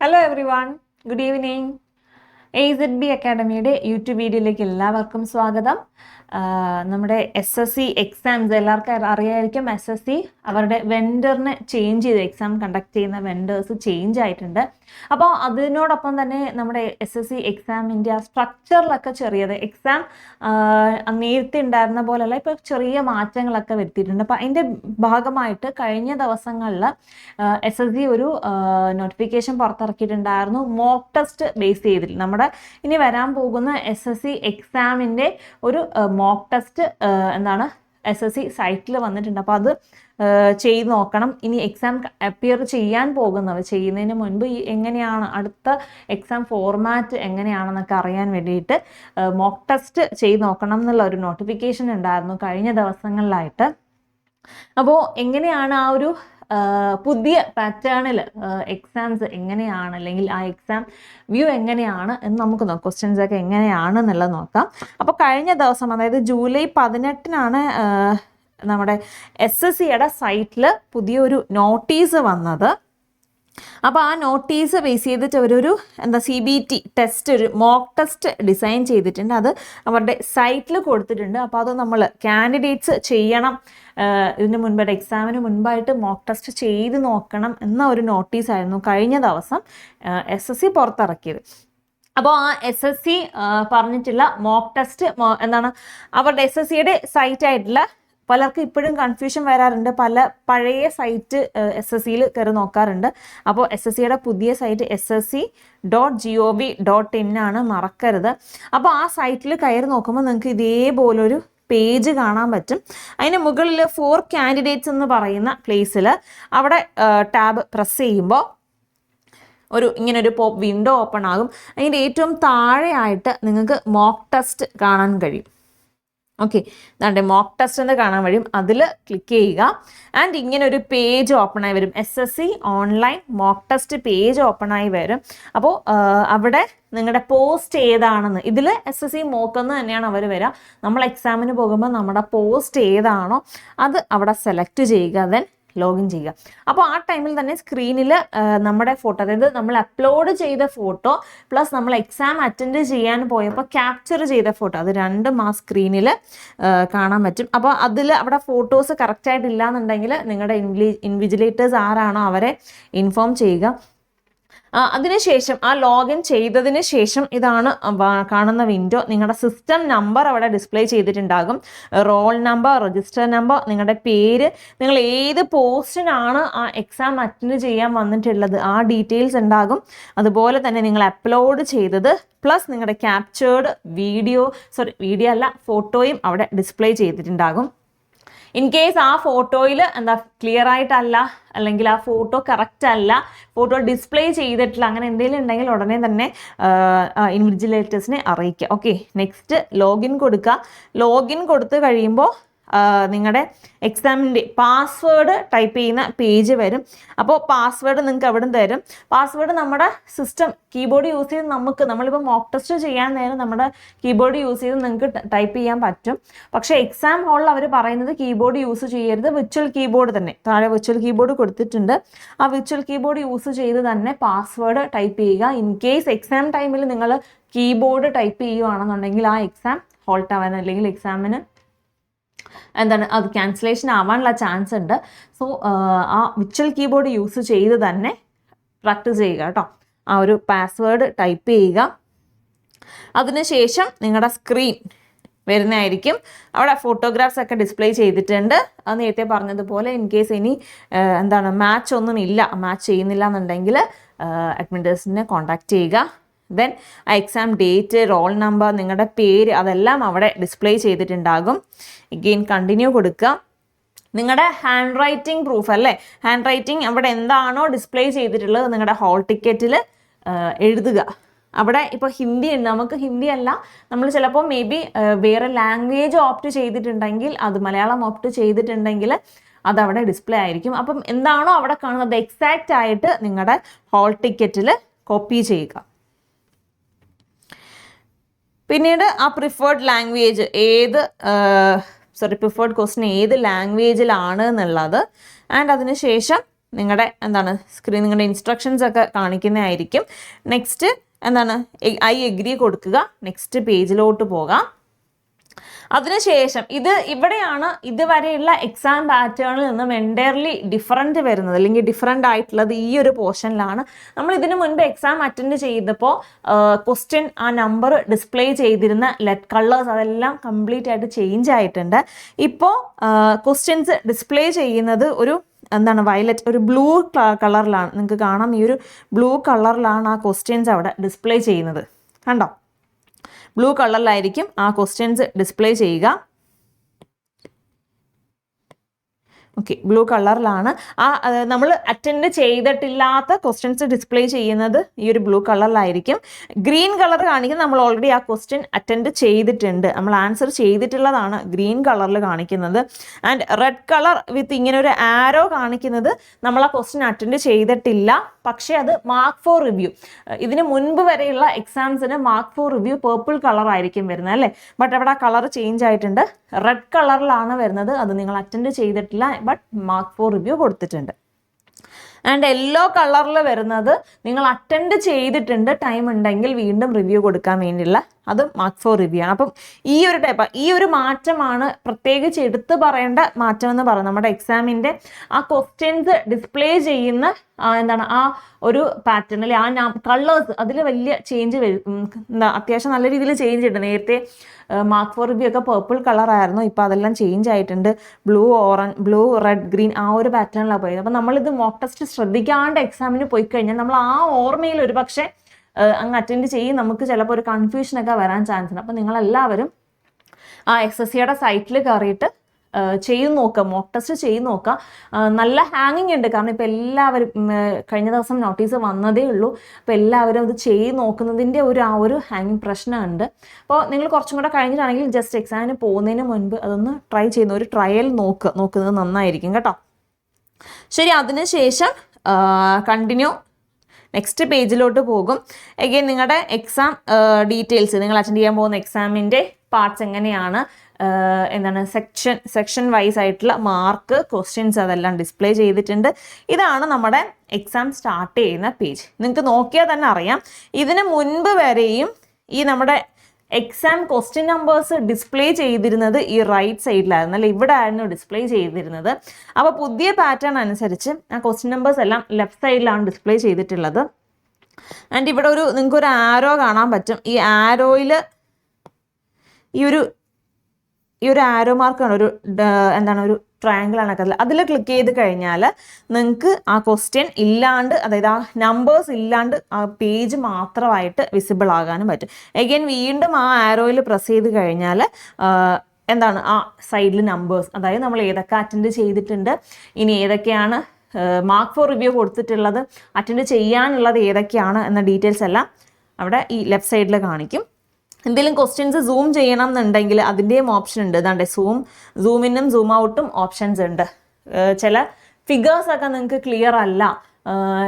Hello everyone. Good evening. A Z B അക്കാഡമിയുടെ YouTube വീഡിയോയിലേക്ക് എല്ലാവർക്കും സ്വാഗതം. നമ്മുടെ എസ് എസ് സി എക്സാംസ് എല്ലാവർക്കും അറിയായിരിക്കും. എസ് എസ് സി അവരുടെ വെൻഡറിനെ ചേഞ്ച് ചെയ്ത് എക്സാം കണ്ടക്ട് ചെയ്യുന്ന വെൻഡേഴ്സ് ചേഞ്ച് ആയിട്ടുണ്ട്. അപ്പോൾ അതിനോടൊപ്പം തന്നെ നമ്മുടെ എസ് എസ് സി എക്സാമിന്റെ ആ സ്ട്രക്ചറിലൊക്കെ ചെറിയത് എക്സാം നേരത്തെ ഉണ്ടായിരുന്ന പോലെയല്ല ഇപ്പോൾ ചെറിയ മാറ്റങ്ങളൊക്കെ വരുത്തിയിട്ടുണ്ട്. അപ്പോൾ അതിന്റെ ഭാഗമായിട്ട് കഴിഞ്ഞ ദിവസങ്ങളിൽ എസ് എസ് സി ഒരു നോട്ടിഫിക്കേഷൻ പുറത്തിറക്കിയിട്ടുണ്ടായിരുന്നു. മോക്ക് ടെസ്റ്റ് ബേസ് ചെയ്തിട്ട് നമ്മുടെ ഇനി വരാൻ പോകുന്ന എസ് എസ് സി എക്സാമിന്റെ ഒരു മോക്ക് ടെസ്റ്റ് എന്താണ് എസ് എസ് സി സൈറ്റിൽ വന്നിട്ടുണ്ട്. അപ്പോൾ അത് ചെയ്ത് നോക്കണം. ഇനി എക്സാം അപ്പിയർ ചെയ്യാൻ പോകുന്നവർ ചെയ്യുന്നതിന് മുൻപ് ഈ എങ്ങനെയാണ് അടുത്ത എക്സാം ഫോർമാറ്റ് എങ്ങനെയാണെന്നൊക്കെ അറിയാൻ വേണ്ടിയിട്ട് മോക്ക് ടെസ്റ്റ് ചെയ്ത് നോക്കണം എന്നുള്ള ഒരു നോട്ടിഫിക്കേഷൻ ഉണ്ടായിരുന്നു കഴിഞ്ഞ ദിവസങ്ങളിലായിട്ട്. അപ്പോൾ എങ്ങനെയാണ് ആ ഒരു പുതിയ പാറ്റേണിൽ എക്സാംസ് എങ്ങനെയാണ് അല്ലെങ്കിൽ ആ എക്സാം വ്യൂ എങ്ങനെയാണ് എന്ന് നമുക്ക് നോക്കാം. ക്വസ്റ്റ്യൻസ് ഒക്കെ എങ്ങനെയാണ് എന്നുള്ളത് നോക്കാം. അപ്പോൾ കഴിഞ്ഞ ദിവസം അതായത് ജൂലൈ പതിനെട്ടിനാണ് നമ്മുടെ എസ് എസ് സിയുടെ സൈറ്റിൽ പുതിയൊരു നോട്ടീസ് വന്നത്. അപ്പോൾ ആ നോട്ടീസ് ബേസ് ചെയ്തിട്ട് അവരൊരു എന്താ സി ബി ടി ടെസ്റ്റ് ഒരു മോക്ക് ടെസ്റ്റ് ഡിസൈൻ ചെയ്തിട്ടുണ്ട്. അത് അവരുടെ സൈറ്റിൽ കൊടുത്തിട്ടുണ്ട്. അപ്പോൾ അത് നമ്മൾ കാൻഡിഡേറ്റ്സ് ചെയ്യണം. ഇതിന് മുൻപായിട്ട് എക്സാമിന് മുൻപായിട്ട് മോക്ക് ടെസ്റ്റ് ചെയ്ത് നോക്കണം എന്ന ഒരു നോട്ടീസായിരുന്നു കഴിഞ്ഞ ദിവസം എസ് എസ് സി പുറത്തിറക്കിയത്. അപ്പോൾ ആ എസ് എസ് സി പറഞ്ഞിട്ടുള്ള മോക്ക് ടെസ്റ്റ് എന്താണ് അവരുടെ എസ് എസ് സിയുടെ സൈറ്റ് ആയിട്ടുള്ള പലർക്കും ഇപ്പോഴും കൺഫ്യൂഷൻ വരാറുണ്ട്. പല പഴയ സൈറ്റ് എസ് എസ് സിയിൽ കയറി നോക്കാറുണ്ട്. അപ്പോൾ എസ് എസ് സിയുടെ പുതിയ site S S C dot G O V dot in ആണ് മറക്കരുത്. അപ്പോൾ ആ സൈറ്റിൽ കയറി നോക്കുമ്പോൾ നിങ്ങൾക്ക് ഇതേപോലൊരു പേജ് കാണാൻ പറ്റും. അതിന് മുകളിൽ ഫോർ കാൻഡിഡേറ്റ്സ് എന്ന് പറയുന്ന പ്ലേസിൽ അവിടെ ടാബ് പ്രസ് ചെയ്യുമ്പോൾ ഒരു ഇങ്ങനെ ഒരു പോപ്പ് വിൻഡോ ഓപ്പൺ ആകും. അതിന്റെ ഏറ്റവും താഴെയായിട്ട് നിങ്ങൾക്ക് മോക്ക് ടെസ്റ്റ് കാണാൻ കഴിയും. ഓക്കെ അതാണ്ട് മോക്ക് ടെസ്റ്റ് എന്ന് കാണാൻ കഴിയും അതിൽ ക്ലിക്ക് ചെയ്യുക. ആൻഡ് ഇങ്ങനെ ഒരു പേജ് ഓപ്പൺ ആയി വരും. S S C online mock test page open ആയി വരും. അപ്പോൾ അവിടെ നിങ്ങളുടെ പോസ്റ്റ് ഏതാണെന്ന്. ഇതിൽ എസ് എസ് സി മോക്ക് എന്ന് തന്നെയാണ് അവർ വരിക നമ്മൾ എക്സാമിന് പോകുമ്പോൾ നമ്മുടെ പോസ്റ്റ് ഏതാണോ അത് അവിടെ സെലക്ട് ചെയ്യുക. ദെൻ ലോഗിൻ ചെയ്യുക. അപ്പോൾ ആ ടൈമിൽ തന്നെ സ്ക്രീനിൽ നമ്മുടെ ഫോട്ടോ അതായത് നമ്മൾ അപ്ലോഡ് ചെയ്ത ഫോട്ടോ പ്ലസ് നമ്മൾ എക്സാം അറ്റൻഡ് ചെയ്യാൻ പോയപ്പോൾ ക്യാപ്ചർ ചെയ്ത ഫോട്ടോ അത് രണ്ടും ആ സ്ക്രീനിൽ കാണാൻ പറ്റും. അപ്പോൾ അതിൽ അവിടെ ഫോട്ടോസ് കറക്റ്റായിട്ടില്ല എന്നുണ്ടെങ്കിൽ നിങ്ങളുടെ ഇൻവി ഇൻവിജിലേറ്റേഴ്സ് ആരാണോ അവരെ ഇൻഫോം ചെയ്യുക. അതിനുശേഷം ആ ലോഗിൻ ചെയ്തതിന് ശേഷം ഇതാണ് കാണുന്ന വിൻഡോ നിങ്ങളുടെ സിസ്റ്റം നമ്പർ അവിടെ ഡിസ്പ്ലേ ചെയ്തിട്ടുണ്ടാകും. റോൾ നമ്പർ രജിസ്റ്റർ നമ്പർ നിങ്ങളുടെ പേര് നിങ്ങൾ ഏത് പോസ്റ്റിനാണ് ആ എക്സാം അറ്റൻഡ് ചെയ്യാൻ വന്നിട്ടുള്ളത് ആ ഡീറ്റെയിൽസ് ഉണ്ടാകും. അതുപോലെ തന്നെ നിങ്ങൾ അപ്ലോഡ് ചെയ്തത് പ്ലസ് നിങ്ങളുടെ ക്യാപ്ചേർഡ് വീഡിയോ സോറി വീഡിയോ അല്ല ഫോട്ടോയും അവിടെ ഡിസ്പ്ലേ ചെയ്തിട്ടുണ്ടാകും. ഇൻ കേസ് ആ ഫോട്ടോയിൽ എന്താ ക്ലിയർ ആയിട്ടല്ല അല്ലെങ്കിൽ ആ ഫോട്ടോ കറക്റ്റ് അല്ല ഫോട്ടോ ഡിസ്പ്ലേ ചെയ്തിട്ടില്ല അങ്ങനെ എന്തെങ്കിലും ഉണ്ടെങ്കിൽ ഉടനെ തന്നെ ഇൻവിജിലേറ്റേഴ്സിനെ അറിയിക്കുക. ഓക്കെ നെക്സ്റ്റ് ലോഗിൻ കൊടുക്കുക. ലോഗിൻ കൊടുത്തു കഴിയുമ്പോൾ നിങ്ങളുടെ എക്സാമിന്റെ പാസ്വേഡ് ടൈപ്പ് ചെയ്യുന്ന പേജ് വരും. അപ്പോൾ പാസ്വേഡ് നിങ്ങൾക്ക് അവിടെ നിന്ന് തരും. പാസ്വേഡ് നമ്മുടെ സിസ്റ്റം കീബോർഡ് യൂസ് ചെയ്ത് നമുക്ക് നമ്മളിപ്പോൾ മോക്ക് ടെസ്റ്റ് ചെയ്യാൻ നേരം നമ്മുടെ കീബോർഡ് യൂസ് ചെയ്ത് നിങ്ങൾക്ക് ടൈപ്പ് ചെയ്യാൻ പറ്റും. പക്ഷേ എക്സാം ഹാളിൽ അവർ പറയുന്നത് കീബോർഡ് യൂസ് ചെയ്യരുത്. വിർച്വൽ കീബോർഡ് തന്നെ. താഴെ വിർച്വൽ കീബോർഡ് കൊടുത്തിട്ടുണ്ട്. ആ വിർച്വൽ കീബോർഡ് യൂസ് ചെയ്ത് തന്നെ പാസ്വേഡ് ടൈപ്പ് ചെയ്യുക. ഇൻ കേസ് എക്സാം ടൈമിൽ നിങ്ങൾ കീബോർഡ് ടൈപ്പ് ചെയ്യുകയാണെന്നുണ്ടെങ്കിൽ ആ എക്സാം ഹോൾട്ട് ആവാൻ അല്ലെങ്കിൽ എക്സാമിന് എന്താണ് അത് ക്യാൻസലേഷൻ ആവാനുള്ള ചാൻസ് ഉണ്ട്. സോ ആ വിച്വൽ കീബോർഡ് യൂസ് ചെയ്ത് തന്നെ പ്രാക്ടീസ് ചെയ്യുക കേട്ടോ. ആ ഒരു പാസ്വേഡ് ടൈപ്പ് ചെയ്യുക. അതിനുശേഷം നിങ്ങളുടെ സ്ക്രീൻ വരുന്നതായിരിക്കും. അവിടെ ഫോട്ടോഗ്രാഫ്സ് ഒക്കെ ഡിസ്പ്ലേ ചെയ്തിട്ടുണ്ട്. അത് നേരത്തെ പറഞ്ഞതുപോലെ ഇൻ കേസ് ഇനി എന്താണ് മാച്ച് ഒന്നും ഇല്ല മാച്ച് ചെയ്യുന്നില്ല എന്നുണ്ടെങ്കിൽ അഡ്മിറ്റേഴ്സിനെ കോൺടാക്ട് ചെയ്യുക. ദെൻ ആ എക്സാം ഡേറ്റ് റോൾ നമ്പർ നിങ്ങളുടെ പേര് അതെല്ലാം അവിടെ ഡിസ്പ്ലേ ചെയ്തിട്ടുണ്ടാകും. എഗെയിൻ കണ്ടിന്യൂ കൊടുക്കുക. നിങ്ങളുടെ ഹാൻഡ് റൈറ്റിംഗ് പ്രൂഫ് അല്ലേ? ഹാൻഡ് റൈറ്റിംഗ് അവിടെ എന്താണോ ഡിസ്പ്ലേ ചെയ്തിട്ടുള്ളത് നിങ്ങളുടെ ഹോൾ ടിക്കറ്റിൽ എഴുതുക. അവിടെ ഇപ്പോൾ ഹിന്ദി നമുക്ക് ഹിന്ദി അല്ല. നമ്മൾ ചിലപ്പോൾ മേ ബി വേറെ ലാംഗ്വേജ് ഓപ്റ്റ് ചെയ്തിട്ടുണ്ടെങ്കിൽ അത് മലയാളം ഓപ്റ്റ് ചെയ്തിട്ടുണ്ടെങ്കിൽ അത് അവിടെ ഡിസ്പ്ലേ ആയിരിക്കും. അപ്പം എന്താണോ അവിടെ കാണുന്നത് എക്സാക്റ്റ് ആയിട്ട് നിങ്ങളുടെ ഹോൾ ടിക്കറ്റിൽ കോപ്പി ചെയ്യുക. പിന്നീട് ആ പ്രിഫേർഡ് ലാംഗ്വേജ് ഏത് സോറി പ്രിഫേർഡ് ക്വസ്റ്റ്യൻ ഏത് ലാംഗ്വേജിലാണ് എന്നുള്ളത്. ആൻഡ് അതിനുശേഷം നിങ്ങളുടെ എന്താണ് സ്ക്രീൻ നിങ്ങളുടെ ഇൻസ്ട്രക്ഷൻസ് ഒക്കെ കാണിക്കുന്നതായിരിക്കും. നെക്സ്റ്റ് എന്താണ് ഐ എഗ്രി കൊടുക്കുക. നെക്സ്റ്റ് പേജിലോട്ട് പോകാം. അതിനുശേഷം ഇത് ഇവിടെയാണ് ഇതുവരെയുള്ള എക്സാം പാറ്റേണിൽ നിന്നും എന്റയർലി ഡിഫറന്റ് വരുന്നത്. അല്ലെങ്കിൽ ഡിഫറന്റ് ആയിട്ടുള്ളത് ഈ ഒരു പോർഷനിലാണ് നമ്മൾ ഇതിനു മുൻപ് എക്സാം അറ്റൻഡ് ചെയ്തപ്പോൾ ക്വസ്റ്റ്യൻ ആ നമ്പർ ഡിസ്പ്ലേ ചെയ്തിരുന്ന ലെറ്റ് കളേഴ്സ് അതെല്ലാം കംപ്ലീറ്റ് ആയിട്ട് ചേഞ്ച് ആയിട്ടുണ്ട്. ഇപ്പോൾ ക്വസ്റ്റ്യൻസ് ഡിസ്പ്ലേ ചെയ്യുന്നത് ഒരു എന്താണ് വയലറ്റ് ഒരു ബ്ലൂ കളറിലാണ് നിങ്ങൾക്ക് കാണാം ഈ ഒരു ബ്ലൂ കളറിലാണ് ആ ക്വസ്റ്റ്യൻസ് അവിടെ ഡിസ്പ്ലേ ചെയ്യുന്നത്. കണ്ടോ? ബ്ലൂ കളറിലായിരിക്കും ആ ക്വസ്റ്റ്യൻസ് ഡിസ്പ്ലേ ചെയ്യുക. ഓക്കെ ബ്ലൂ കളറിലാണ് ആ നമ്മൾ അറ്റൻഡ് ചെയ്തിട്ടില്ലാത്ത ക്വസ്റ്റ്യൻസ് ഡിസ്പ്ലേ ചെയ്യുന്നത് ഈ ഒരു ബ്ലൂ കളറിലായിരിക്കും ഗ്രീൻ കളർ കാണിക്കുന്നത് നമ്മൾ ഓൾറെഡി ആ ക്വസ്റ്റ്യൻ അറ്റൻഡ് ചെയ്തിട്ടുണ്ട്. നമ്മൾ ആൻസർ ചെയ്തിട്ടുള്ളതാണ് ഗ്രീൻ കളറിൽ കാണിക്കുന്നത്. ആൻഡ് റെഡ് കളർ വിത്ത് ഇങ്ങനെ ഒരു ആരോ കാണിക്കുന്നത് നമ്മൾ ആ ക്വസ്റ്റ്യൻ അറ്റൻഡ് ചെയ്തിട്ടില്ല. പക്ഷേ അത് മാർക്ക് ഫോർ റിവ്യൂ ഇതിന് മുൻപ് വരെയുള്ള എക്സാംസിന് mark for review purple colour ആയിരിക്കും വരുന്നത് അല്ലേ? ബട്ട് അവിടെ ആ കളർ ചേഞ്ച് ആയിട്ടുണ്ട്. റെഡ് കളറിലാണ് വരുന്നത്. അത് നിങ്ങൾ അറ്റൻഡ് ചെയ്തിട്ടില്ല. ബട്ട് മാർക്ക് ഫോർ റിവ്യൂ കൊടുത്തിട്ടുണ്ട്. ആൻഡ് യെല്ലോ കളറിൽ വരുന്നത് നിങ്ങൾ അറ്റൻഡ് ചെയ്തിട്ടുണ്ട് ടൈം ഉണ്ടെങ്കിൽ വീണ്ടും റിവ്യൂ കൊടുക്കാൻ വേണ്ടിയുള്ള അത് മാർക്ക് ഫോർ റിവ്യൂ ആണ്. അപ്പം ഈ ഒരു ടൈപ്പ് ഈ ഒരു മാറ്റമാണ് പ്രത്യേകിച്ച് എടുത്തു പറയേണ്ട മാറ്റം എന്ന് പറയുന്നത്. നമ്മുടെ എക്സാമിന്റെ ആ ക്വസ്റ്റ്യൻസ് ഡിസ്പ്ലേ ചെയ്യുന്ന എന്താണ് ആ ഒരു പാറ്റേൺ പാറ്റേണിൽ ആ കളേഴ്സ് അതിൽ വലിയ ചേഞ്ച് വരും. എന്താ അത്യാവശ്യം നല്ല രീതിയിൽ ചേഞ്ച് ഉണ്ട് നേരത്തെ മാർക്ക് ഫോർ ബി ഒക്കെ പേർപ്പിൾ കളറായിരുന്നു ഇപ്പോൾ അതെല്ലാം ചേഞ്ച് ആയിട്ടുണ്ട്. Blue orange blue red green ആ ഒരു പാറ്റേണിലാണ് പോയത്. അപ്പോൾ നമ്മളിത് മോക്ക് ടെസ്റ്റ് ശ്രദ്ധിക്കാണ്ട് എക്സാമിന് പോയി കഴിഞ്ഞാൽ നമ്മൾ ആ ഓർമ്മയിൽ ഒരു പക്ഷേ അങ്ങ് അറ്റൻഡ് ചെയ്യും. നമുക്ക് ചിലപ്പോൾ ഒരു കൺഫ്യൂഷനൊക്കെ വരാൻ ചാൻസ് ഉണ്ട് അപ്പോൾ നിങ്ങളെല്ലാവരും ആ എസ് എസ് സിയുടെ സൈറ്റിൽ കയറിയിട്ട് ചെയ്ത് നോക്കുക മോക്ക് ടെസ്റ്റ് ചെയ്ത് നോക്കുക നല്ല ഹാങ്ങിങ് ഉണ്ട്. കാരണം ഇപ്പോൾ എല്ലാവരും കഴിഞ്ഞ ദിവസം നോട്ടീസ് വന്നതേ ഉള്ളൂ. അപ്പോൾ എല്ലാവരും അത് ചെയ്ത് നോക്കുന്നതിന്റെ ഒരു ആ ഒരു ഹാങ്ങിങ് പ്രശ്നമുണ്ട്. അപ്പോൾ നിങ്ങൾ കുറച്ചും കൂടെ കഴിഞ്ഞിട്ടാണെങ്കിൽ ജസ്റ്റ് എക്സാമിന് പോകുന്നതിന് മുൻപ് അതൊന്ന് ട്രൈ ചെയ്യുന്ന ഒരു ട്രയൽ നോക്കുക നോക്കുന്നത് നന്നായിരിക്കും കേട്ടോ. ശരി അതിനുശേഷം കണ്ടിന്യൂ നെക്സ്റ്റ് പേജിലോട്ട് പോകും. എഗെയിൻ നിങ്ങളുടെ എക്സാം ഡീറ്റെയിൽസ് നിങ്ങൾ അറ്റൻഡ് ചെയ്യാൻ പോകുന്ന എക്സാമിന്റെ പാർട്സ് എങ്ങനെയാണ്? എന്താണ് സെക്ഷൻ സെക്ഷൻ വൈസ് ആയിട്ടുള്ള മാർക്ക് ക്വസ്റ്റ്യൻസ് അതെല്ലാം ഡിസ്പ്ലേ ചെയ്തിട്ടുണ്ട്. ഇതാണ് നമ്മുടെ എക്സാം സ്റ്റാർട്ട് ചെയ്യുന്ന പേജ് നിങ്ങൾക്ക് നോക്കിയാൽ തന്നെ അറിയാം. ഇതിന് മുൻപ് വരെയും ഈ നമ്മുടെ എക്സാം ക്വസ്റ്റ്യൻ നമ്പേഴ്സ് ഡിസ്പ്ലേ ചെയ്തിരുന്നത് ഈ റൈറ്റ് സൈഡിലായിരുന്നു അല്ലെ ഇവിടെ ആയിരുന്നു ഡിസ്പ്ലേ ചെയ്തിരുന്നത്. അപ്പോൾ പുതിയ പാറ്റേൺ അനുസരിച്ച് ആ ക്വസ്റ്റ്യൻ നമ്പേഴ്സ് എല്ലാം ലെഫ്റ്റ് സൈഡിലാണ് ഡിസ്പ്ലേ ചെയ്തിട്ടുള്ളത്. ആൻഡ് ഇവിടെ ഒരു നിങ്ങൾക്ക് ഒരു ആരോ കാണാൻ പറ്റും. ഈ ആരോയിൽ ഈ ഒരു ഈ ഒരു ആരോ മാർക്കാണ് ഒരു എന്താണ് ഒരു ട്രയാങ്കിൾ ആണ് അതിൽ ക്ലിക്ക് ചെയ്ത് കഴിഞ്ഞാൽ നിങ്ങൾക്ക് ആ ക്വസ്റ്റ്യൻ ഇല്ലാണ്ട് അതായത് ആ നമ്പേഴ്സ് ഇല്ലാണ്ട് ആ പേജ് മാത്രമായിട്ട് വിസിബിൾ ആകാനും പറ്റും. എഗെയിൻ വീണ്ടും ആ ആരോയിൽ പ്രസ് ചെയ്ത് കഴിഞ്ഞാൽ എന്താണ് ആ സൈഡിൽ നമ്പേഴ്സ് അതായത് നമ്മൾ ഏതൊക്കെ അറ്റൻഡ് ചെയ്തിട്ടുണ്ട് ഇനി ഏതൊക്കെയാണ് മാർക്ക് ഫോർ റിവ്യൂ കൊടുത്തിട്ടുള്ളത് അറ്റൻഡ് ചെയ്യാനുള്ളത് ഏതൊക്കെയാണ് എന്ന ഡീറ്റെയിൽസ് എല്ലാം അവിടെ ഈ ലെഫ്റ്റ് സൈഡിൽ കാണിക്കും. എന്തെങ്കിലും ക്വസ്റ്റ്യൻസ് സൂം ചെയ്യണം എന്നുണ്ടെങ്കിൽ അതിന്റെയും ഓപ്ഷൻ ഉണ്ട്. ഇതാണ്ട് സൂം സൂമിനും സൂം ഔട്ടും ഓപ്ഷൻസ് ഉണ്ട്. ചില ഫിഗേഴ്സ് ഒക്കെ നിങ്ങൾക്ക് ക്ലിയർ അല്ല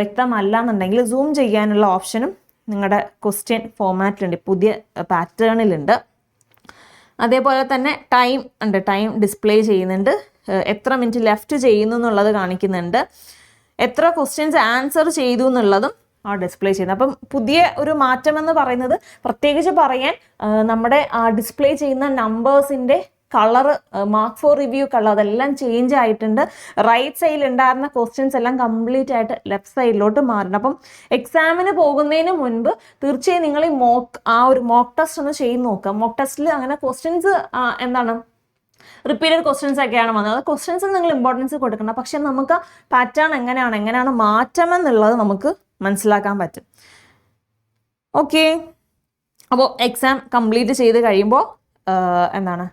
വ്യക്തമല്ല എന്നുണ്ടെങ്കിൽ സൂം ചെയ്യാനുള്ള ഓപ്ഷനും നിങ്ങളുടെ ക്വസ്റ്റ്യൻ ഫോമാറ്റിലുണ്ട് പുതിയ പാറ്റേണിലുണ്ട് അതേപോലെ തന്നെ ടൈം ഉണ്ട്. ടൈം ഡിസ്പ്ലേ ചെയ്യുന്നുണ്ട്. എത്ര മിനിറ്റ് ലെഫ്റ്റ് ചെയ്യുന്നു എന്നുള്ളത് കാണിക്കുന്നുണ്ട്. എത്ര ക്വസ്റ്റ്യൻസ് ആൻസർ ചെയ്തു എന്നുള്ളതും ആ ഡിസ്പ്ലേ ചെയ്യുന്നത്. അപ്പം പുതിയ ഒരു മാറ്റം എന്ന് പറയുന്നത് പ്രത്യേകിച്ച് പറയാൻ നമ്മുടെ ആ ഡിസ്പ്ലേ ചെയ്യുന്ന നമ്പേഴ്സിന്റെ colour mark for review colour അതെല്ലാം ചേഞ്ച് ആയിട്ടുണ്ട്. റൈറ്റ് സൈഡിൽ ഉണ്ടായിരുന്ന ക്വസ്റ്റ്യൻസ് എല്ലാം കംപ്ലീറ്റ് ആയിട്ട് ലെഫ്റ്റ് സൈഡിലോട്ട് മാറണം അപ്പം എക്സാമിന് പോകുന്നതിന് മുൻപ് തീർച്ചയായും നിങ്ങൾ ഈ മോക്ക് ആ ഒരു മോക്ക് ടെസ്റ്റ് ഒന്ന് ചെയ്ത് നോക്കുക. മോക്ക് ടെസ്റ്റിൽ അങ്ങനെ ക്വസ്റ്റ്യൻസ് എന്താണ്? റിപ്പീറ്റഡ് ക്വസ്റ്റ്യൻസ് ഒക്കെയാണ് വന്നത്. അത് നിങ്ങൾ ഇമ്പോർട്ടൻസ് കൊടുക്കണം. പക്ഷെ നമുക്ക് പാറ്റേൺ എങ്ങനെയാണ് എങ്ങനെയാണ് മാറ്റം എന്നുള്ളത് നമുക്ക് മനസ്സിലാക്കാൻ പറ്റും. ഓക്കെ അപ്പോൾ എക്സാം കംപ്ലീറ്റ് ചെയ്ത് കഴിയുമ്പോൾ എന്താണ്?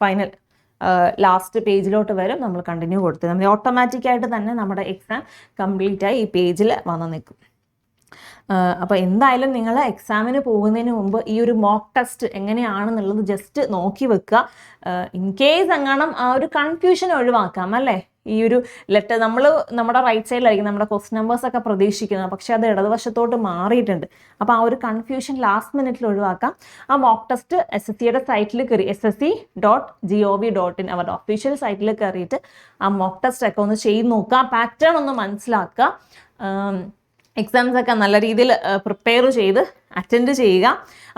ഫൈനൽ ലാസ്റ്റ് പേജിലോട്ട് വരും. നമ്മൾ കണ്ടിന്യൂ കൊടുത്ത്. നമ്മൾ ഓട്ടോമാറ്റിക്കായിട്ട് തന്നെ നമ്മുടെ എക്സാം കംപ്ലീറ്റ് ആയി ഈ പേജിൽ വന്ന് നിൽക്കും. അപ്പോൾ എന്തായാലും നിങ്ങൾ എക്സാമിന് പോകുന്നതിന് മുമ്പ് ഈ ഒരു മോക്ക് ടെസ്റ്റ് എങ്ങനെയാണെന്നുള്ളത് ജസ്റ്റ് നോക്കി വെക്കുക. ഇൻ കേസ് എങ്ങാനും ആ ഒരു കൺഫ്യൂഷൻ ഒഴിവാക്കാം അല്ലേ? ഈ ഒരു ലെറ്റർ നമ്മൾ നമ്മുടെ റൈറ്റ് സൈഡിലായിരിക്കും നമ്മുടെ ക്വസ്റ്റ് നമ്പേഴ്സ് ഒക്കെ പ്രതീക്ഷിക്കുന്നത്. പക്ഷെ അത് ഇടതുവശത്തോട്ട് മാറിയിട്ടുണ്ട്. അപ്പോൾ ആ ഒരു കൺഫ്യൂഷൻ ലാസ്റ്റ് മിനിറ്റിൽ ഒഴിവാക്കാം. ആ മോക്ക് ടെസ്റ്റ് എസ് എസ് സിയുടെ സൈറ്റിൽ കയറി S S C dot G O V dot in അവരുടെ ഒഫീഷ്യൽ സൈറ്റിൽ കയറിയിട്ട് ആ മോക്ക് ടെസ്റ്റ് ഒക്കെ ഒന്ന് ചെയ്ത് നോക്കുക. പാറ്റേൺ ഒന്ന് മനസ്സിലാക്കുക. എക്സാംസ് ഒക്കെ നല്ല രീതിയിൽ പ്രിപ്പയർ ചെയ്ത് അറ്റൻഡ് ചെയ്യുക.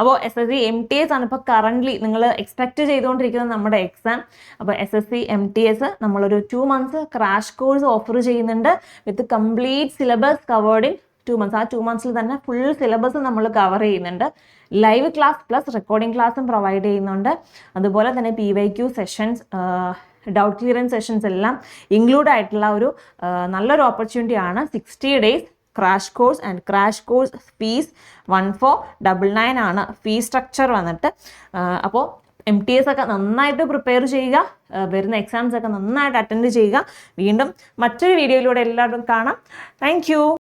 അപ്പോൾ S S C M T S ആണ് ഇപ്പോൾ കറന്റ്ലി നിങ്ങൾ എക്സ്പെക്റ്റ് ചെയ്തുകൊണ്ടിരിക്കുന്നത് നമ്മുടെ എക്സാം അപ്പോൾ S S C M T S നമ്മളൊരു two months crash course offer ചെയ്യുന്നുണ്ട്. With complete syllabus covered in two months ആ ടു മന്ത്സിൽ തന്നെ ഫുൾ സിലബസ് നമ്മൾ കവർ ചെയ്യുന്നുണ്ട്. ലൈവ് ക്ലാസ് പ്ലസ് റെക്കോർഡിംഗ് ക്ലാസ്സും പ്രൊവൈഡ് ചെയ്യുന്നുണ്ട്. അതുപോലെ തന്നെ P Y Q sessions doubt clearance sessions എല്ലാം ഇൻക്ലൂഡ് ആയിട്ടുള്ള ഒരു നല്ലൊരു ഓപ്പർച്യൂണിറ്റി ആണ്. Sixty days crash course and crash course fees one four double nine ആണ് ഫീ സ്ട്രക്ചർ വന്നിട്ട്. അപ്പോൾ എം ടി എസ് ഒക്കെ നന്നായിട്ട് പ്രിപ്പയർ ചെയ്യുക വരുന്ന എക്സാംസ് ഒക്കെ നന്നായിട്ട് അറ്റൻഡ് ചെയ്യുക. വീണ്ടും മറ്റൊരു വീഡിയോയിലൂടെ എല്ലാവരും കാണാം. താങ്ക്